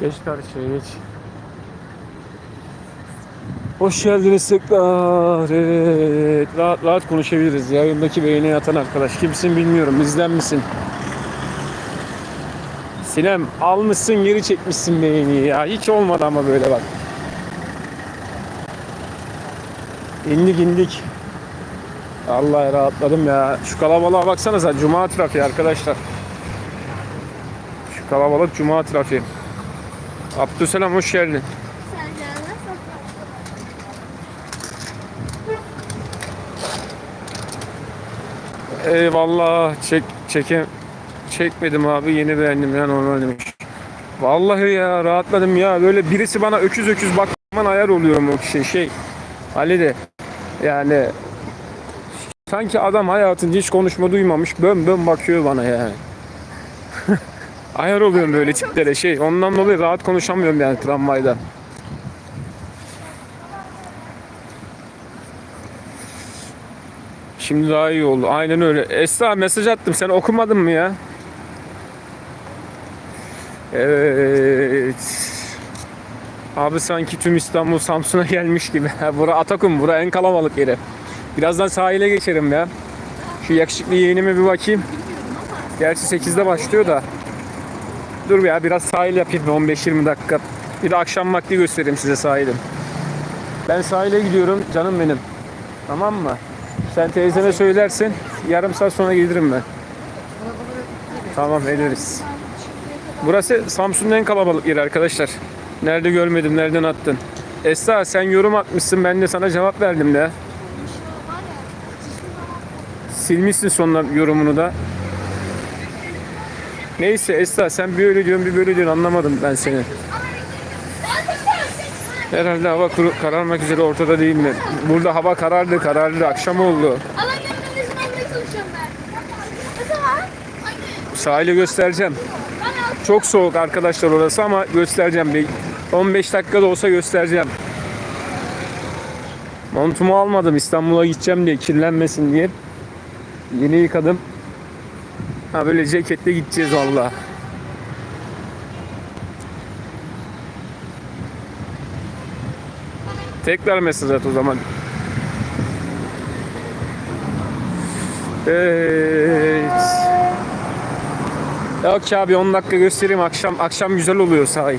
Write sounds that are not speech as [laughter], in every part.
Geç karşıya geç. Hoş geldiniz tekrar. Evet. Rahat rahat konuşabiliriz. Yayındaki beğeni yatan arkadaş. Kimsin bilmiyorum. Bizden misin? Sinem almışsın geri çekmişsin beğeniyi ya. Hiç olmadı ama böyle bak. İndik indik. Allah rahatladım ya. Şu kalabalığa baksanıza. Cuma trafiği arkadaşlar. Şu kalabalık cuma trafiği. Abdüselam hoş geldin. Eyvallah. Çek çeke çekmedim abi. Yeni beğendim ya normal demiş. Vallahi ya rahatladım ya. Böyle birisi bana öküz öküz bakman ayar oluyorum o kişi şey. Ali de yani sanki adam hayatında hiç konuşma duymamış. Bön bön bakıyor bana yani. [laughs] ayar oluyorum böyle tiplere şey. Ondan dolayı rahat konuşamıyorum yani tramvayda. Şimdi daha iyi oldu. Aynen öyle. Esra mesaj attım. Sen okumadın mı ya? Evet. Abi sanki tüm İstanbul Samsun'a gelmiş gibi. [laughs] bura Atakum. Bura en kalabalık yeri. Birazdan sahile geçerim ya. Şu yakışıklı yeğenime bir bakayım. Gerçi 8'de başlıyor da. Dur ya biraz sahil yapayım 15-20 dakika. Bir de akşam vakti göstereyim size sahilim. Ben sahile gidiyorum canım benim. Tamam mı? Sen teyzeme söylersin. Yarım saat sonra gelirim ben. Tamam ederiz. Burası Samsun'un en kalabalık yeri arkadaşlar. Nerede görmedim, nereden attın? Esra sen yorum atmışsın, ben de sana cevap verdim de. Silmişsin sonra yorumunu da. Neyse Esra sen bir öyle diyorsun bir böyle diyorsun anlamadım ben seni. Herhalde hava kuru- kararmak üzere ortada değil mi? Burada hava karardı karardı akşam oldu. Sahili göstereceğim. Çok soğuk arkadaşlar orası ama göstereceğim. Bir 15 dakikada olsa göstereceğim. Montumu almadım İstanbul'a gideceğim diye kirlenmesin diye. Yeni yıkadım. Ha böyle ceketle gideceğiz valla. Tekrar mesaj at o zaman. Evet. Yok ya bir 10 dakika göstereyim akşam akşam güzel oluyor sahil.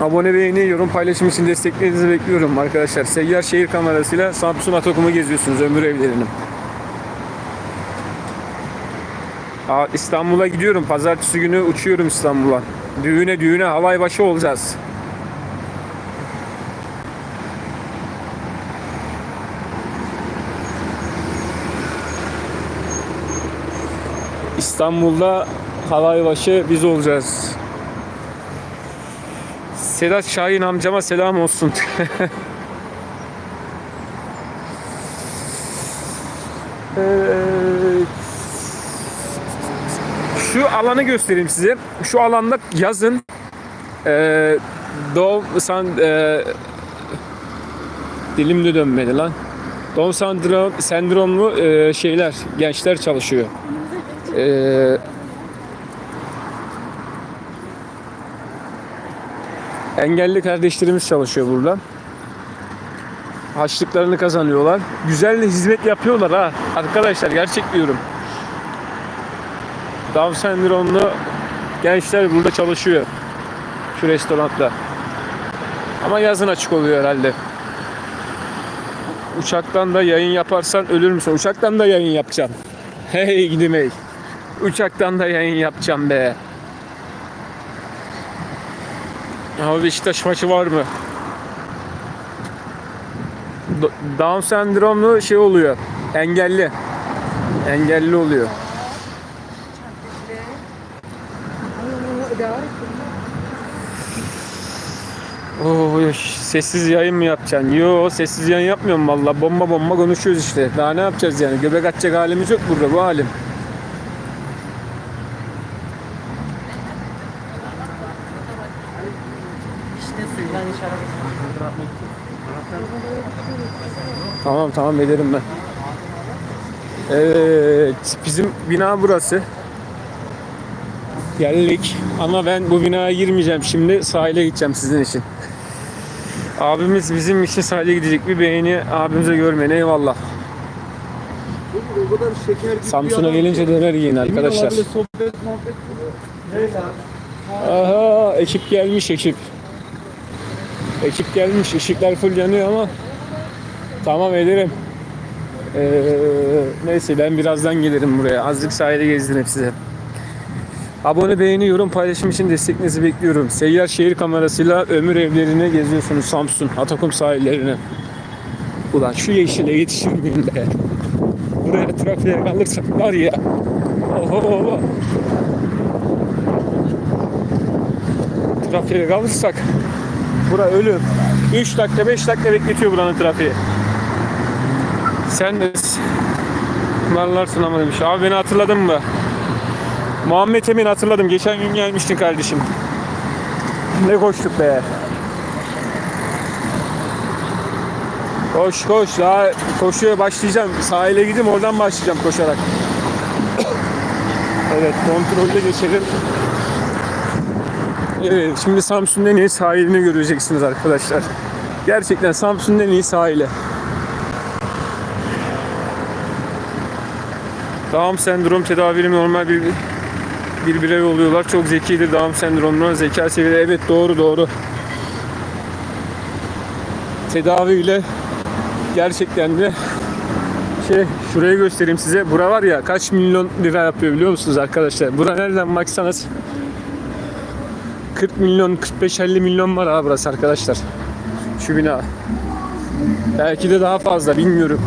Abone beğeni, yorum paylaşım için desteklerinizi bekliyorum arkadaşlar. Seyyar şehir kamerasıyla Samsun Atakum'u geziyorsunuz ömür evlerini. İstanbul'a gidiyorum. Pazartesi günü uçuyorum İstanbul'a. Düğüne düğüne halay başı olacağız. İstanbul'da halay başı biz olacağız. Sedat Şahin amcama selam olsun. [laughs] Evet. Şu alanı göstereyim size. Şu alanda yazın e, Down san, e, dilim de dönmedi lan. Down sendrom, sendromlu e, şeyler, gençler çalışıyor. E, engelli kardeşlerimiz çalışıyor burada. Haçlıklarını kazanıyorlar. Güzel de hizmet yapıyorlar ha. Arkadaşlar gerçek diyorum. Down sendromlu gençler burada çalışıyor. Şu restoranda. Ama yazın açık oluyor herhalde. Uçaktan da yayın yaparsan ölür müsün? Uçaktan da yayın yapacağım. Hey gidim hey. Uçaktan da yayın yapacağım be. Ama Beşiktaş maçı var mı? Do- Down sendromlu şey oluyor. Engelli. Engelli oluyor. Oo, sessiz yayın mı yapacaksın? Yo sessiz yayın yapmıyorum valla. Bomba bomba konuşuyoruz işte. Daha ne yapacağız yani? Göbek atacak halimiz yok burada bu halim. Tamam tamam ederim ben. Evet, bizim bina burası. Geldik ama ben bu binaya girmeyeceğim şimdi sahile gideceğim sizin için. Abimiz bizim için sahile gidecek bir beğeni abimize görmeyin eyvallah. Samsun'a gelince döner yiyin arkadaşlar. abiyle sohbet muhabbet Neyse abi. Aha ekip gelmiş ekip. Ekip gelmiş ışıklar full yanıyor ama tamam ederim. Ee, neyse ben birazdan gelirim buraya. Azıcık sahile gezdireyim size. Abone, beğeni, yorum, paylaşım için desteklerinizi bekliyorum. Seyyar şehir kamerasıyla ömür evlerini geziyorsunuz Samsun, Atakum sahillerini. Ulan şu yeşile yetişir miyim be? Buraya trafiğe kalırsak var ya. Oho. Trafiğe kalırsak bura ölüm. 3 dakika 5 dakika bekletiyor buranın trafiği. Sen de ısmarlarsın ama demiş. Abi beni hatırladın mı? Muhammed Emin hatırladım. Geçen gün gelmiştin kardeşim. Ne koştuk be. Koş koş daha koşuya başlayacağım. Sahile gideyim oradan başlayacağım koşarak. evet kontrolle geçelim. Evet şimdi Samsun'un en iyi sahilini göreceksiniz arkadaşlar. Gerçekten Samsun'un en iyi sahili. Down sendrom tedavili normal bir bir birey oluyorlar. Çok zekidir Down sendromlu. Zeka seviyede evet doğru doğru. Tedaviyle gerçekten de şey şurayı göstereyim size. Bura var ya kaç milyon lira yapıyor biliyor musunuz arkadaşlar? Bura nereden baksanız 40 milyon 45-50 milyon var abi burası arkadaşlar. Şu bina. Belki de daha fazla bilmiyorum.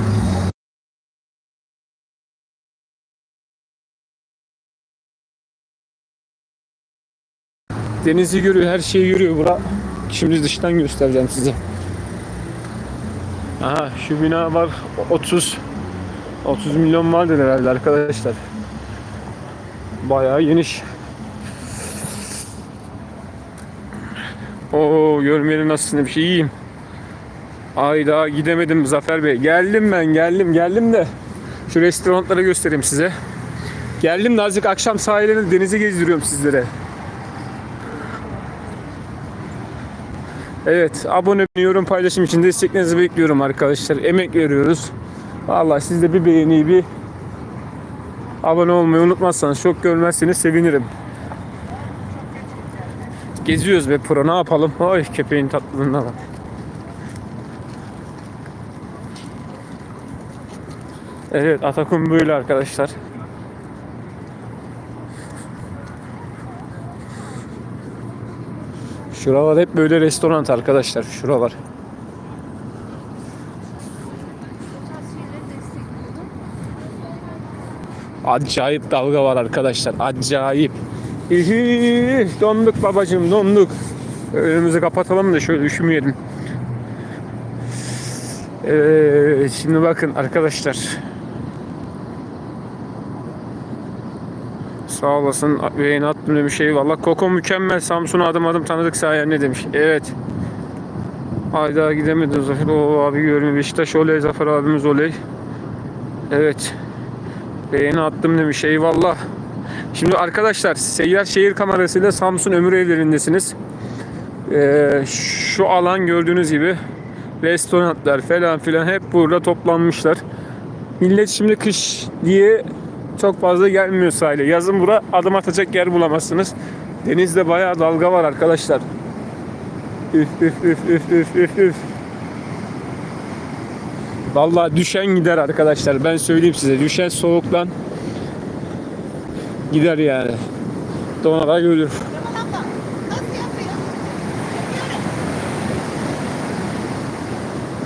Denizi görüyor, her şeyi görüyor bura. Şimdi dıştan göstereceğim size. Aha şu bina var 30 30 milyon vardır herhalde arkadaşlar. Bayağı geniş. Oo görmeli nasıl bir şey iyiyim. Ay daha gidemedim Zafer Bey. Geldim ben geldim geldim de şu restoranları göstereyim size. Geldim de azıcık akşam sahilini denizi gezdiriyorum sizlere. Evet abone yorum paylaşım için desteklerinizi bekliyorum arkadaşlar. Emek veriyoruz. Vallahi siz de bir beğeni bir abone olmayı unutmazsanız çok görmezseniz sevinirim. Geziyoruz be pro ne yapalım? Ay köpeğin tatlılığına bak. Evet Atakum böyle arkadaşlar. Şuralar hep böyle restoran arkadaşlar. Şuralar. Acayip dalga var arkadaşlar. Acayip. Donduk babacığım donduk. Önümüzü kapatalım da şöyle üşümeyelim. Evet, şimdi bakın arkadaşlar. Sağ olasın. Beğeni attım bir şey. Valla Koko mükemmel. Samsun'a adım adım tanıdık sayende demiş. Evet. Hayda gidemedim Zafer. O abi görmüyor. Beşiktaş oley. Zafer abimiz oley. Evet. Beğeni attım demiş. Eyvallah. Şimdi arkadaşlar seyyar şehir kamerasıyla Samsun ömür evlerindesiniz. Ee, şu alan gördüğünüz gibi restoranlar falan filan hep burada toplanmışlar. Millet şimdi kış diye çok fazla gelmiyor sahile. Yazın bura adım atacak yer bulamazsınız. Denizde bayağı dalga var arkadaşlar. Üf düşen gider arkadaşlar. Ben söyleyeyim size. Düşen soğuktan gider yani. Donarak ölür.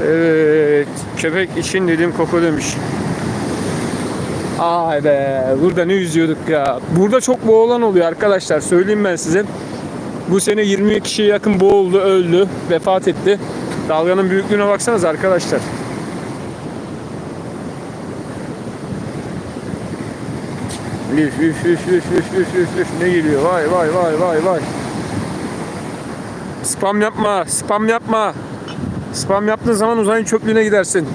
Evet. Köpek için dediğim koku demiş. Ay be. Burada ne yüzüyorduk ya. Burada çok boğulan oluyor arkadaşlar. Söyleyeyim ben size. Bu sene 20 kişiye yakın boğuldu, öldü, vefat etti. Dalganın büyüklüğüne baksanız arkadaşlar. Üf üf üf üf üf üf üf üf ne geliyor vay vay vay vay vay. Spam yapma, spam yapma. Spam yaptığın zaman uzayın çöplüğüne gidersin.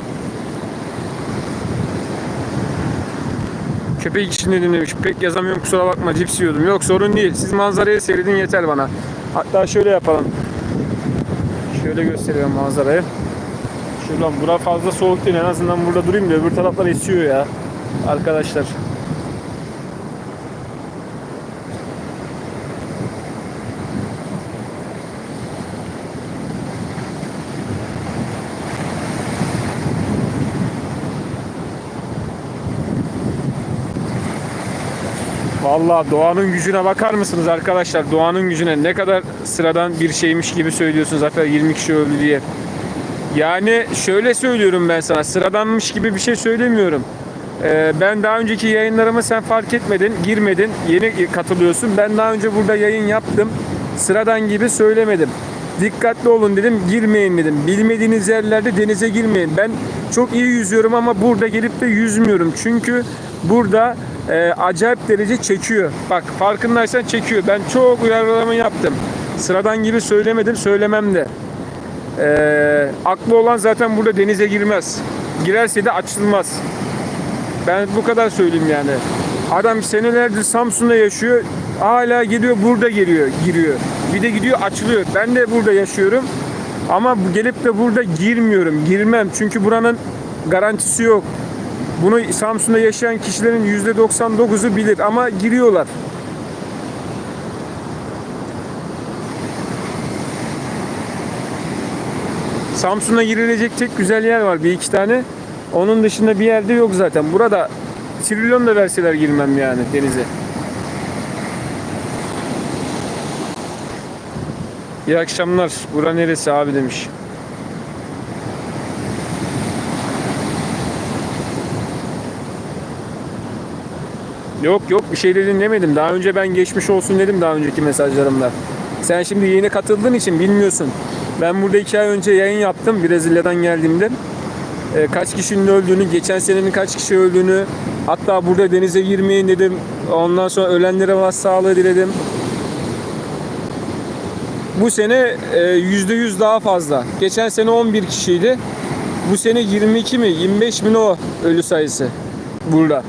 Köpek için dedim demiş. Pek yazamıyorum kusura bakma cips yiyordum. Yok sorun değil. Siz manzarayı seyredin yeter bana. Hatta şöyle yapalım. Şöyle gösteriyorum manzarayı. Şuradan bura fazla soğuk değil. En azından burada durayım da öbür taraflar esiyor ya. Arkadaşlar. Vallahi doğanın gücüne bakar mısınız arkadaşlar? Doğanın gücüne ne kadar sıradan bir şeymiş gibi söylüyorsunuz Zafer 20 kişi öldü diye. Yani şöyle söylüyorum ben sana sıradanmış gibi bir şey söylemiyorum. Ee, ben daha önceki yayınlarımı sen fark etmedin, girmedin, yeni katılıyorsun. Ben daha önce burada yayın yaptım. Sıradan gibi söylemedim. Dikkatli olun dedim, girmeyin dedim. Bilmediğiniz yerlerde denize girmeyin. Ben çok iyi yüzüyorum ama burada gelip de yüzmüyorum. Çünkü burada e, acayip derece çekiyor. Bak farkındaysan çekiyor. Ben çok uyarılama yaptım. Sıradan gibi söylemedim, söylemem de. Ee, aklı olan zaten burada denize girmez. Girerse de açılmaz. Ben bu kadar söyleyeyim yani. Adam senelerdir Samsun'da yaşıyor. Hala geliyor burada geliyor, giriyor. Bir de gidiyor açılıyor. Ben de burada yaşıyorum. Ama gelip de burada girmiyorum. Girmem. Çünkü buranın garantisi yok. Bunu Samsun'da yaşayan kişilerin %99'u bilir ama giriyorlar. Samsun'a girilecek tek güzel yer var bir iki tane. Onun dışında bir yerde yok zaten. Burada trilyon da verseler girmem yani denize. İyi akşamlar. Bura neresi abi demiş. Yok yok bir şey dedin demedim. Daha önce ben geçmiş olsun dedim daha önceki mesajlarımda. Sen şimdi yeni katıldığın için bilmiyorsun. Ben burada iki ay önce yayın yaptım Brezilya'dan geldiğimde. Ee, kaç kişinin öldüğünü, geçen senenin kaç kişi öldüğünü, hatta burada denize girmeyin dedim. Ondan sonra ölenlere başsağlığı diledim. Bu sene e, %100 daha fazla. Geçen sene 11 kişiydi. Bu sene 22 mi, 25 mi ne o ölü sayısı burada.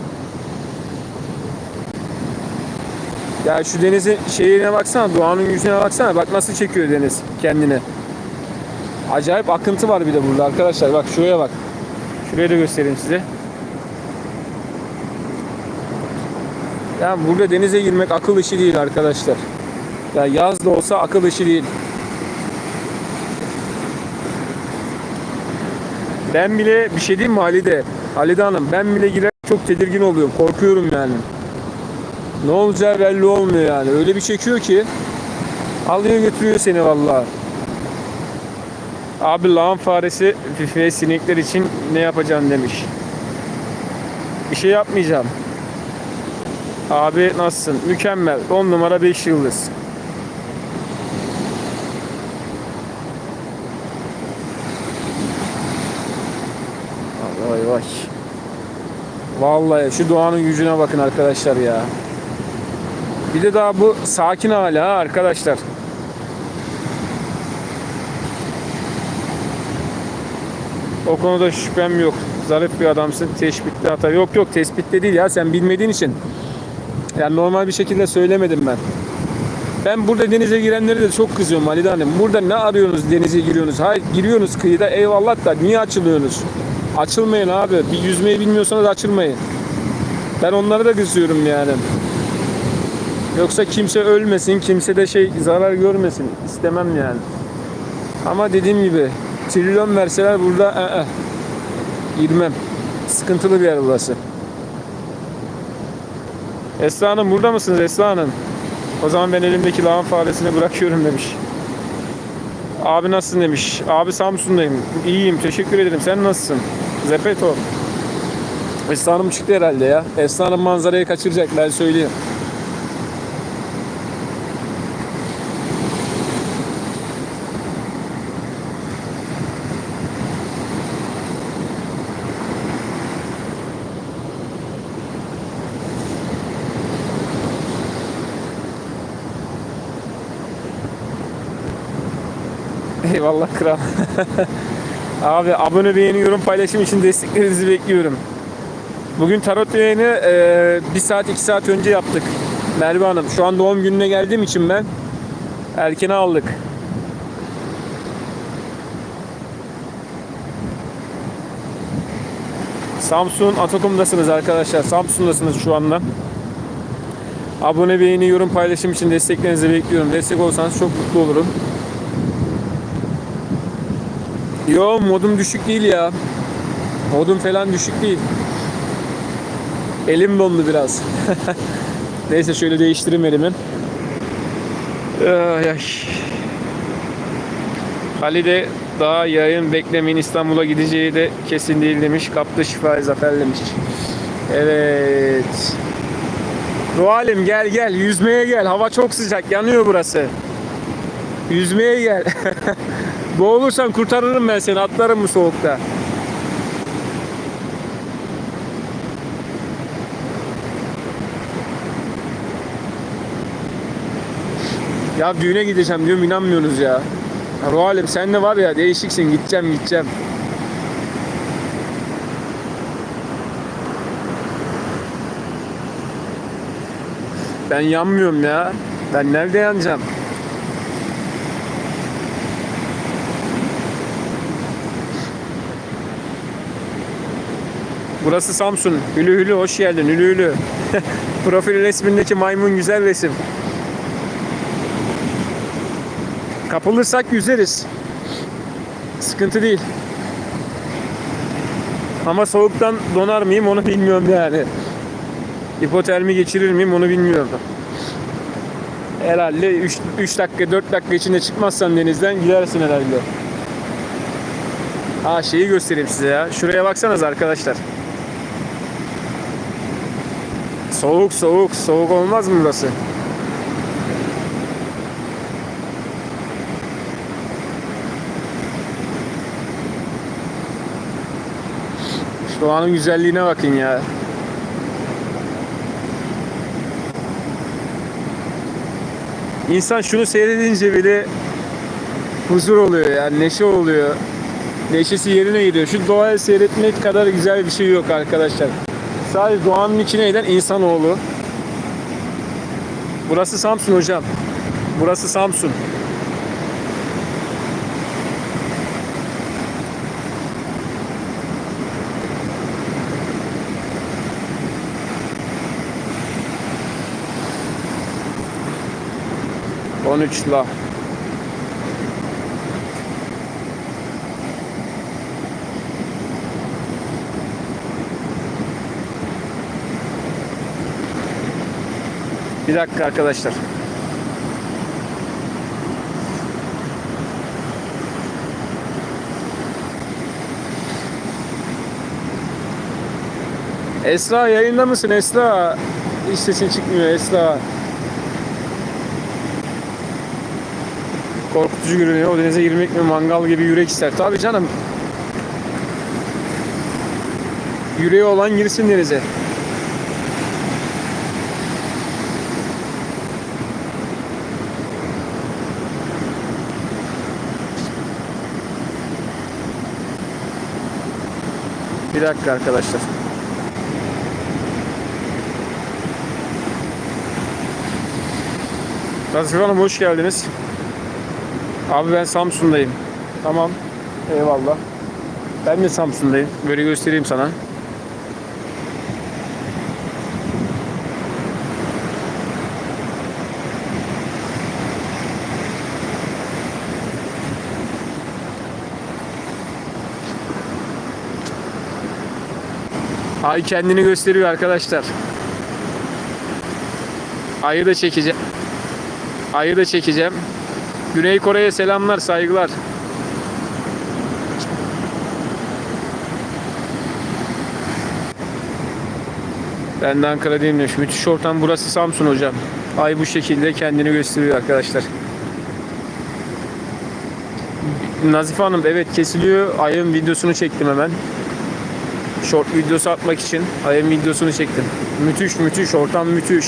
Ya şu denizin şeyine baksana, doğanın yüzüne baksana. Bak nasıl çekiyor deniz kendini. Acayip akıntı var bir de burada arkadaşlar. Bak şuraya bak. Şuraya da göstereyim size. Ya burada denize girmek akıl işi değil arkadaşlar. Ya yaz da olsa akıl işi değil. Ben bile bir şey diyeyim mi Halide? Halide Hanım ben bile girer çok tedirgin oluyorum. Korkuyorum yani. Ne olacağı belli olmuyor yani. Öyle bir çekiyor ki alıyor götürüyor seni vallahi. Abi lağım faresi ve sinekler için ne yapacaksın demiş. Bir şey yapmayacağım. Abi nasılsın? Mükemmel. 10 numara 5 yıldız. Vay vay. Vallahi şu doğanın gücüne bakın arkadaşlar ya. Bir de daha bu sakin hala ha arkadaşlar. O konuda şüphem yok. Zarif bir adamsın. Teşbihte hata. Yok yok tespitte değil ya. Sen bilmediğin için. Yani normal bir şekilde söylemedim ben. Ben burada denize girenleri de çok kızıyorum Halide Hanım. Burada ne arıyorsunuz denize giriyorsunuz? Hayır giriyorsunuz kıyıda eyvallah da niye açılıyorsunuz? Açılmayın abi. Bir yüzmeyi bilmiyorsanız açılmayın. Ben onlara da kızıyorum yani. Yoksa kimse ölmesin, kimse de şey zarar görmesin. istemem yani. Ama dediğim gibi trilyon verseler burada ı-ı, girmem. Sıkıntılı bir yer burası. Esra Hanım burada mısınız Esra Hanım? O zaman ben elimdeki lağım faresini bırakıyorum demiş. Abi nasılsın demiş. Abi Samsun'dayım. İyiyim teşekkür ederim. Sen nasılsın? Zepeto. Esra Hanım çıktı herhalde ya. Esra Hanım manzarayı kaçıracak ben söyleyeyim. Eyvallah kral. [laughs] Abi abone beğeni yorum paylaşım için desteklerinizi bekliyorum. Bugün tarot yayını e, bir saat iki saat önce yaptık. Merve Hanım. Şu an doğum gününe geldiğim için ben erken aldık. Samsun Atakum'dasınız arkadaşlar. Samsun'dasınız şu anda. Abone, beğeni, yorum, paylaşım için desteklerinizi bekliyorum. Destek olsanız çok mutlu olurum. Yo modum düşük değil ya. Modum falan düşük değil. Elim dondu biraz. [laughs] Neyse şöyle değiştireyim elimi. Ay, ay. Halide daha yayın beklemeyin İstanbul'a gideceği de kesin değil demiş. Kaptı şifayı zafer demiş. Evet. Ruhalim gel gel yüzmeye gel. Hava çok sıcak yanıyor burası. Yüzmeye gel. [laughs] Boğulursan kurtarırım ben seni atlarım bu soğukta. Ya düğüne gideceğim diyorum inanmıyorsunuz ya. ya Ruhalim sen de var ya değişiksin gideceğim gideceğim. Ben yanmıyorum ya. Ben nerede yanacağım? Burası Samsun. Hülü hülü hoş geldin. Hülü hülü. [laughs] Profil resmindeki maymun güzel resim. Kapılırsak yüzeriz. Sıkıntı değil. Ama soğuktan donar mıyım onu bilmiyorum yani. Hipotermi geçirir miyim onu bilmiyorum. Herhalde 3, 3 dakika 4 dakika içinde çıkmazsan denizden gidersin herhalde. Ha şeyi göstereyim size ya. Şuraya baksanız arkadaşlar. Soğuk soğuk soğuk olmaz mı burası? Şu doğanın güzelliğine bakın ya. İnsan şunu seyredince bile huzur oluyor yani neşe oluyor. Neşesi yerine gidiyor. Şu doğayı seyretmek kadar güzel bir şey yok arkadaşlar. Sadece doğanın içine eden insanoğlu. Burası Samsun hocam. Burası Samsun. On üçla. Bir dakika arkadaşlar. Esra yayında mısın Esra? Hiç sesin çıkmıyor Esra. Korkutucu görünüyor. O denize girmek mi mangal gibi yürek ister. Tabii canım. Yüreği olan girsin denize. Bir dakika arkadaşlar. Nazife Hanım hoş geldiniz. Abi ben Samsun'dayım. Tamam. Eyvallah. Ben de Samsun'dayım. Böyle göstereyim sana. Ay kendini gösteriyor arkadaşlar. Ayı da çekeceğim. Ayı da çekeceğim. Güney Kore'ye selamlar, saygılar. Ben de Ankara'dayım demiş. Müthiş ortam burası Samsun hocam. Ay bu şekilde kendini gösteriyor arkadaşlar. Nazife Hanım evet kesiliyor. Ayın videosunu çektim hemen. Short videosu atmak için ayın videosunu çektim. Müthiş müthiş ortam müthiş.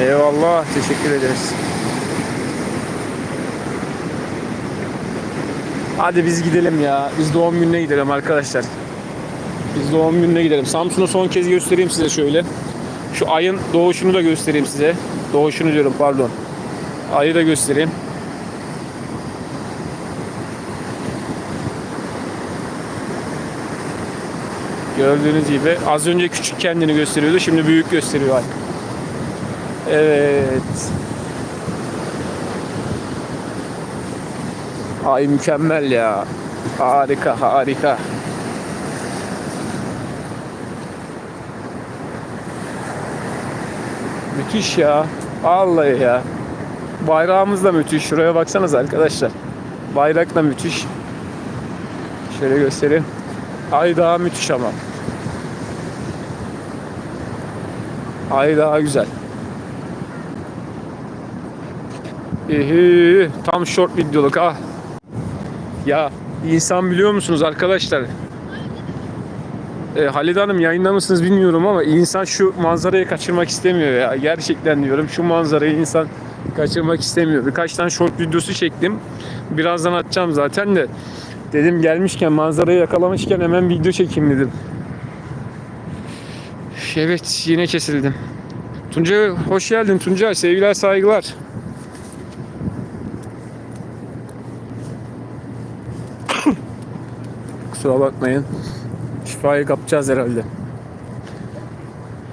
Eyvallah teşekkür ederiz. Hadi biz gidelim ya. Biz doğum gününe gidelim arkadaşlar. Biz doğum gününe gidelim. Samsun'u son kez göstereyim size şöyle. Şu ayın doğuşunu da göstereyim size. Doğuşunu diyorum pardon. Ayı da göstereyim. Gördüğünüz gibi az önce küçük kendini gösteriyordu. Şimdi büyük gösteriyor ay. Evet. Ay mükemmel ya. Harika harika. Müthiş ya. Vallahi ya. Bayrağımız da müthiş. Şuraya baksanız arkadaşlar. Bayrak da müthiş. Şöyle göstereyim. Ay daha müthiş ama. Ay daha güzel. İyi, tam short videoluk ha. Ya insan biliyor musunuz arkadaşlar? E, Halide Hanım yayında mısınız bilmiyorum ama insan şu manzarayı kaçırmak istemiyor ya. Gerçekten diyorum şu manzarayı insan kaçırmak istemiyor. Birkaç tane short videosu çektim. Birazdan atacağım zaten de. Dedim gelmişken manzarayı yakalamışken hemen video çekeyim dedim. Evet yine kesildim. Tuncay hoş geldin Tuncay. Sevgiler saygılar. [coughs] Kusura bakmayın. Şifayı kapacağız herhalde.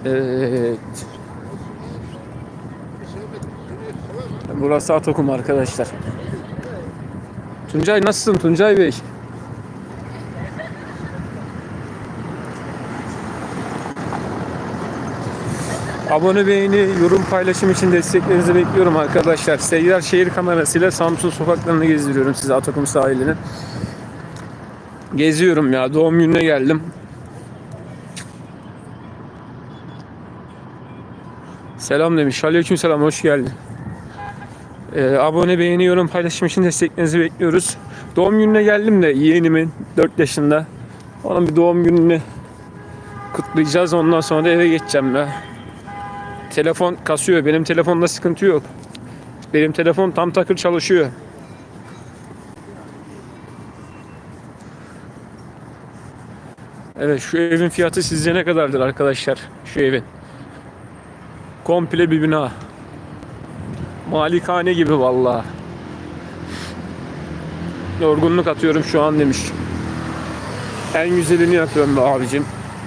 Evet. Burası Atokum arkadaşlar. Tuncay nasılsın Tuncay Bey? Abone beğeni, yorum paylaşım için desteklerinizi bekliyorum arkadaşlar. Seyyar şehir kamerasıyla Samsun sokaklarını gezdiriyorum size Atakum sahilini. Geziyorum ya. Doğum gününe geldim. Selam demiş. Aleyküm selam. Hoş geldin. Ee, abone, beğeni, yorum, paylaşım için desteklerinizi bekliyoruz. Doğum gününe geldim de yeğenimin 4 yaşında. Onun bir doğum gününü kutlayacağız. Ondan sonra da eve geçeceğim ya. Telefon kasıyor. Benim telefonda sıkıntı yok. Benim telefon tam takır çalışıyor. Evet şu evin fiyatı sizce ne kadardır arkadaşlar? Şu evin. Komple bir bina. Malikane gibi vallahi. Yorgunluk atıyorum şu an demiş. En güzelini yapıyorum be abicim.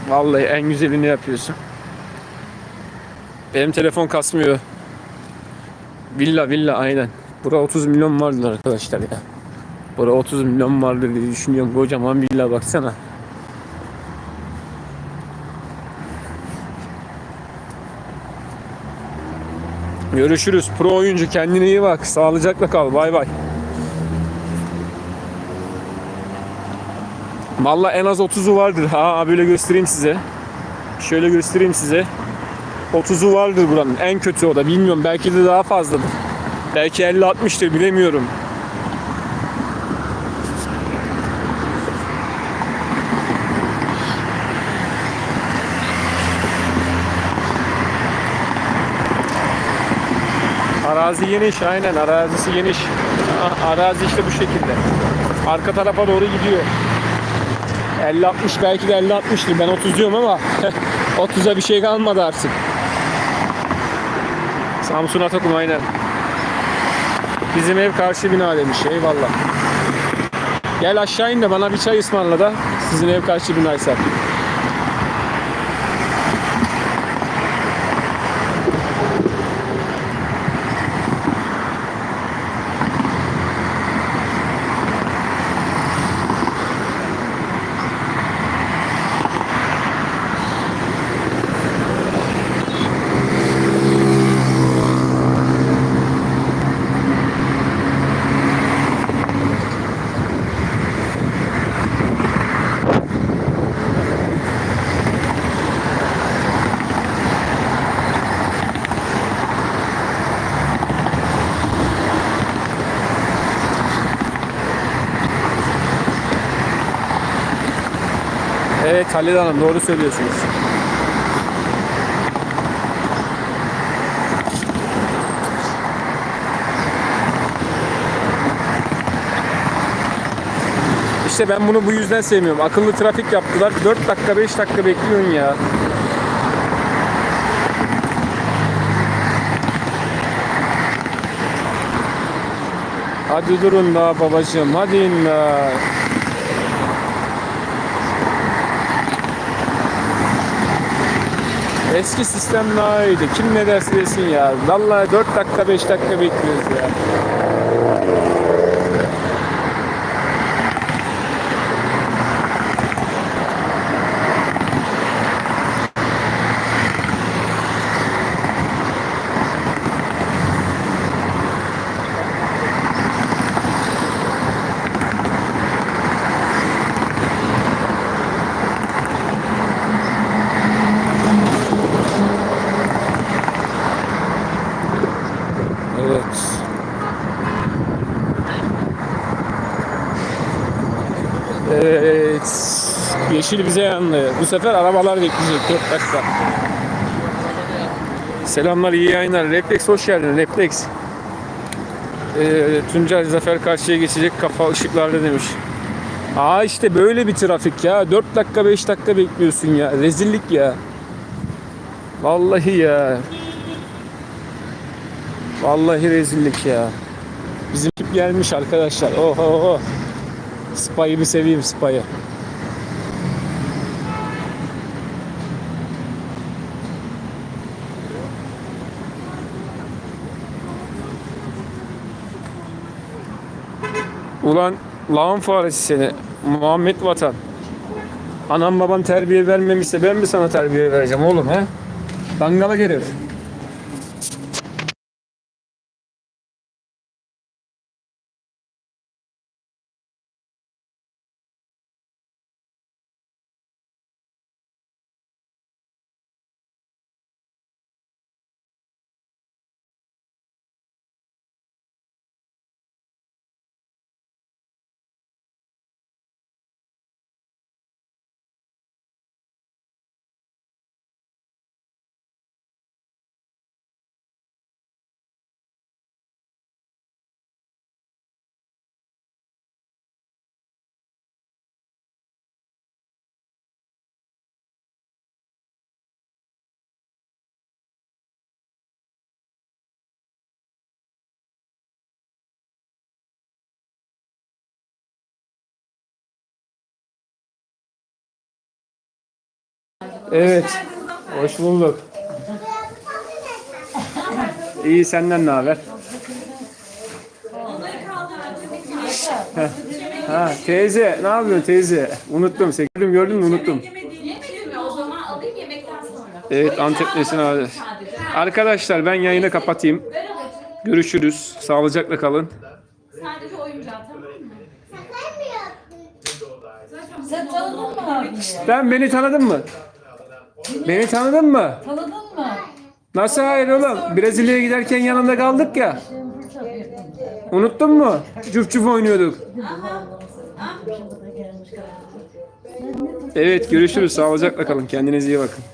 Vallahi en güzelini yapıyorsun. Benim telefon kasmıyor. Villa villa aynen. Bura 30 milyon vardır arkadaşlar ya. Bura 30 milyon vardır diye düşünüyorum. Kocaman villa baksana. Görüşürüz. Pro oyuncu kendine iyi bak. Sağlıcakla kal. Bay bay. Valla en az 30'u vardır. Ha böyle göstereyim size. Şöyle göstereyim size. 30'u vardır buranın. En kötü o da. Bilmiyorum. Belki de daha fazladır. Belki 50-60'tır. Bilemiyorum. Arazi geniş aynen arazisi geniş. Arazi işte bu şekilde. Arka tarafa doğru gidiyor. 50-60 belki de 50-60'tır ben 30 diyorum ama [laughs] 30'a bir şey kalmadı artık. Samsun Atakum aynen. Bizim ev karşı bina demiş eyvallah. Gel aşağı in de bana bir çay ısmarla da sizin ev karşı binaysa. Evet Halil Hanım doğru söylüyorsunuz. İşte ben bunu bu yüzden sevmiyorum. Akıllı trafik yaptılar. 4 dakika 5 dakika bekliyorsun ya. Hadi durun da babacığım. Hadi in. Eski sistem daha. Kim ne derse desin ya. Vallahi 4 dakika 5 dakika bekliyoruz ya. Evet. Evet. Yeşil bize yandı. Bu sefer arabalar bekleyecek 4 dakika. Selamlar, iyi yayınlar. Reflex hoş geldin. Reflex. Ee, Tuncay Zafer karşıya geçecek kafa ışıklarda demiş. Aa işte böyle bir trafik ya. 4 dakika 5 dakika bekliyorsun ya. Rezillik ya. Vallahi ya. Vallahi rezillik ya. Bizim tip gelmiş arkadaşlar. Oho oho. Spy'ı bir seveyim Spy'ı. Ulan lağım faresi seni. Muhammed Vatan. Anam baban terbiye vermemişse ben mi sana terbiye vereceğim oğlum he? Dangala herif. Evet. Hoş bulduk. İyi senden ne haber? Heh. Ha teyze ne yapıyorsun teyze? Unuttum gördüm gördün mü unuttum. O zaman alayım yemekten sonra. Evet Antep'lesin abi. Arkadaşlar ben yayını kapatayım. Görüşürüz. Sağlıcakla kalın. Sadece oyuncağı tamam mı? Sen tanıdın mı abi? Ben beni tanıdın mı? Beni tanıdın mı? Tanıdın mı? Nasıl hayır oğlum? Brezilya'ya giderken yanında kaldık ya. Unuttun mu? Cüf cüf oynuyorduk. Evet görüşürüz. Sağlıcakla kalın. Kendinize iyi bakın.